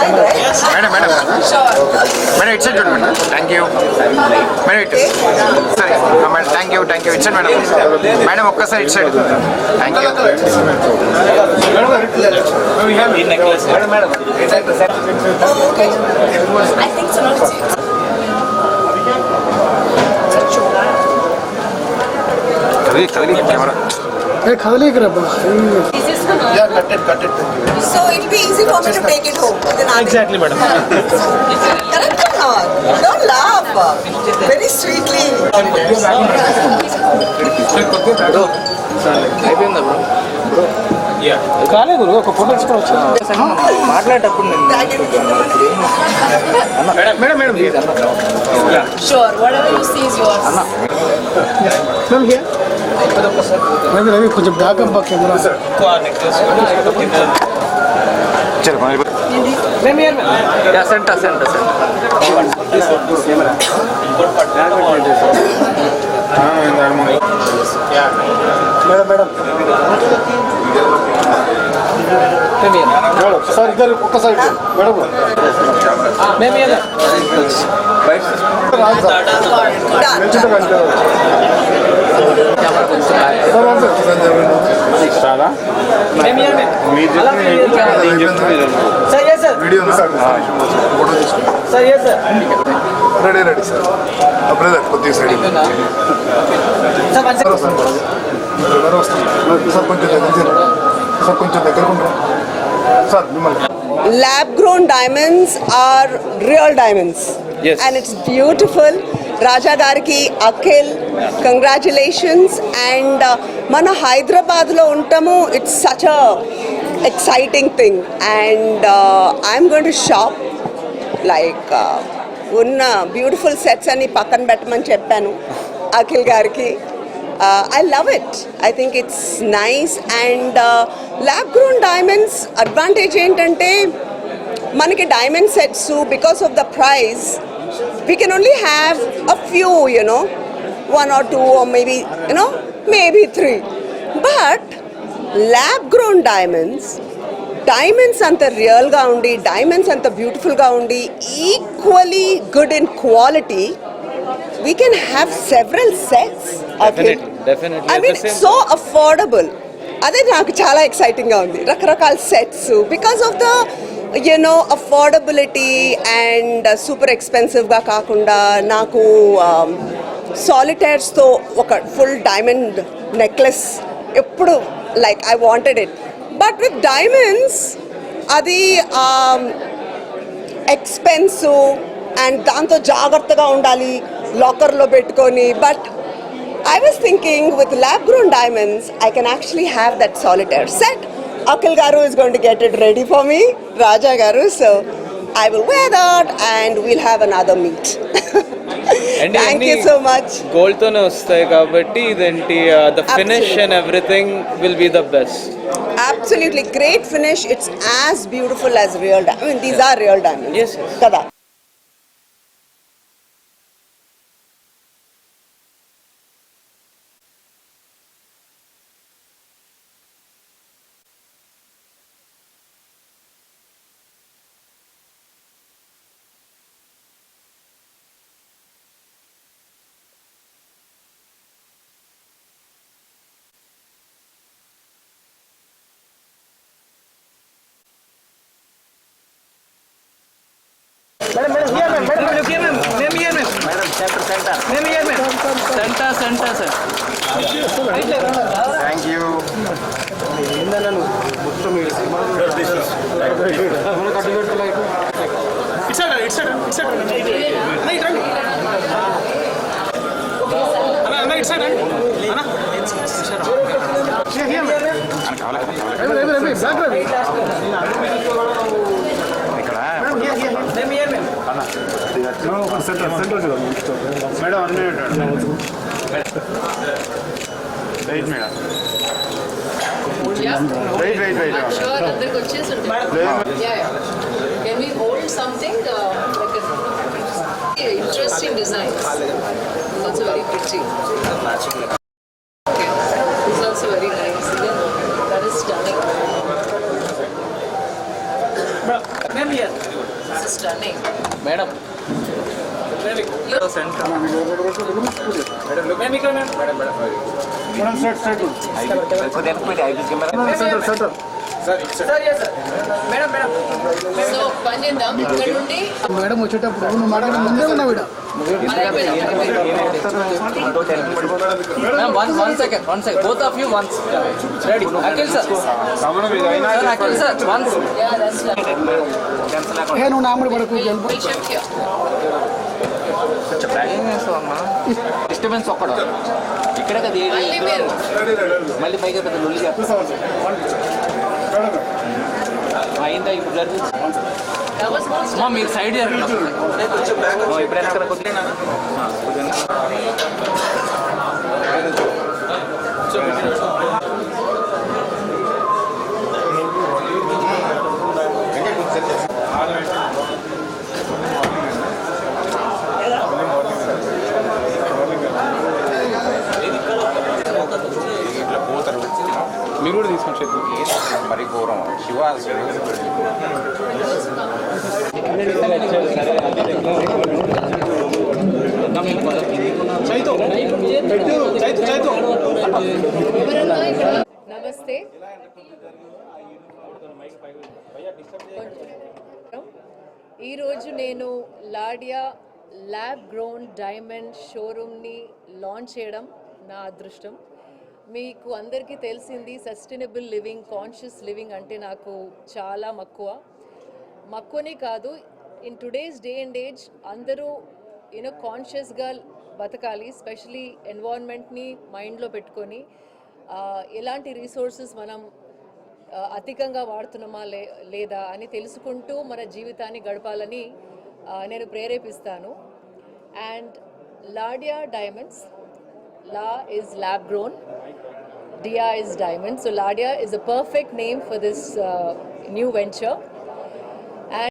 ఇటు రండి మేడం అటు కాస్త. They're bothering you. When I'm there, but it's also mine, right? Madam madam madam ఇటు సైడ్ చూడండి మేడం థ్యాంక్ యూ మేడం ఇటు సరే madam thank you thank you ఇచ్చాను మేడం మేడం ఒక్కసారి ఇటు side thank you Okay. I think so. కదిలి కదిలి camera yeah cutted cutted So it'll be easy for me to take it home. with an army. Exactly madam Correct or not? Don't laugh. Very sweetly. కాలేదు ఒక photo తీసుకొని వచ్చాను మాట్లాడేటప్పుడు Tag it in. Madam madam Sure, whatever you see is yours. Ma'am here Ravi Ravi కొంచెం backup camera చలో మరి మేము here yeah centre centre madam madam. Madam ఒకసారి ఇద్దరు ఒక్కసారి. మేడం. సార్ చాలా మేము video photo sir ready ready sir. Brother కొద్దిగా సైడ్ ఎవరు వస్తారు సార్ కొంచెం సార్ కొంచెం దగ్గర ఉంటారా సార్ మిమ్మల్ని. Lab grown diamonds are real diamonds. Yes. And it's beautiful. Raja Garki, Akhil, congratulations. And uh, మన హైదరాబాద్లో ఉంటాము. It's such a exciting thing and I'm going to shop like ఉన్న బ్యూటిఫుల్ సెట్స్ అన్ని పక్కన పెట్టమని చెప్పాను అఖిల్ గారికి. I love it I think it's nice and lab grown diamonds advantage ఏంటంటే మనకి diamond sets because of the price we can only have a few you know one or two or maybe you know maybe three but lab grown diamonds diamonds అంత రియల్గా ఉండి diamonds అంత బ్యూటిఫుల్గా ఉండి equally good in quality we can have several sets of Definitely, it. definitely. I At mean, the same it's so affordable. అదే నాకు చాలా ఎక్సైటింగ్గా ఉంది రకరకాల sets because of the you know affordability and super ఎక్స్పెన్సివ్గా కాకుండా నాకు సాలిటైర్స్తో ఒక ఫుల్ డైమండ్ నెక్లెస్ ఎప్పుడు like I wanted it but with diamonds అది um, ఎక్స్పెన్సివ్ అండ్ దాంతో జాగ్రత్తగా ఉండాలి లాకర్లో పెట్టుకొని. But I was thinking with lab grown diamonds I can actually have that solitaire set Akhil గారు is going to get it ready for me Raja గారు so I will wear that and we'll have another meet thank you so much gold తోనే వస్తాయి కాబట్టి ఇదేంటి the finish. And everything will be the best Absolutely great finish. It's as beautiful as real diamonds. I mean, these are real diamonds. Yes, yes. Kada. Centre centre centre centre sir thank you మొత్తం మనకు అడ్డు పెట్టలేదు madam అన్నీ wait madam Yeah. Wait wait wait I'm sure అందరికి వచ్చేసి ఉంటుంది. Yeah, yeah. Can we hold something uh, like a interesting designs? It's also very pretty. Okay. It's also very nice. Even that is stunning. This is stunning. Madam Look, centre madam set set centre centre so పని చేద్దాం ఇక్కడ నుండి madam వచ్చేటప్పుడు నువ్వు మాట్లాడే ముందే ఉన్నావు ఈడ. One one second one second both of you once ready Akhil sir sir Akhil sir once Yeah, that's lovely. ఏ నువ్వు నాముడు పడకు డిస్టర్బెన్స్ ఒక్కడు. ఇక్కడే కదా మళ్ళీ పైగా పెద్ద లొల్లి అయిందా ఇప్పుడు అమ్మా మీరు సైడ్ ఇప్పుడైనా అక్కడ కొద్దిగా ఘోరం శివ నమస్తే. ఈరోజు నేను లాడియా ల్యాబ్ గ్రౌండ్ డైమండ్ షోరూమ్ని లాంచ్ చేయడం నా అదృష్టం. మీకు అందరికీ తెలిసింది సస్టైనబుల్ లివింగ్ కాన్షియస్ లివింగ్ అంటే నాకు చాలా మక్కువ. మక్కువనే కాదు in today's day and age అందరూ యూనో కాన్షియస్గా బతకాలి స్పెషలీ ఎన్వైర్న్మెంట్ని మైండ్లో పెట్టుకొని ఎలాంటి రీసోర్సెస్ మనం అధికంగా వాడుతున్నామా లే లేదా అని తెలుసుకుంటూ మన జీవితాన్ని గడపాలని నేను ప్రేరేపిస్తాను. And LaDia diamonds la is lab grown. Dia is diamond. So Ladia is a perfect name for this uh, new venture.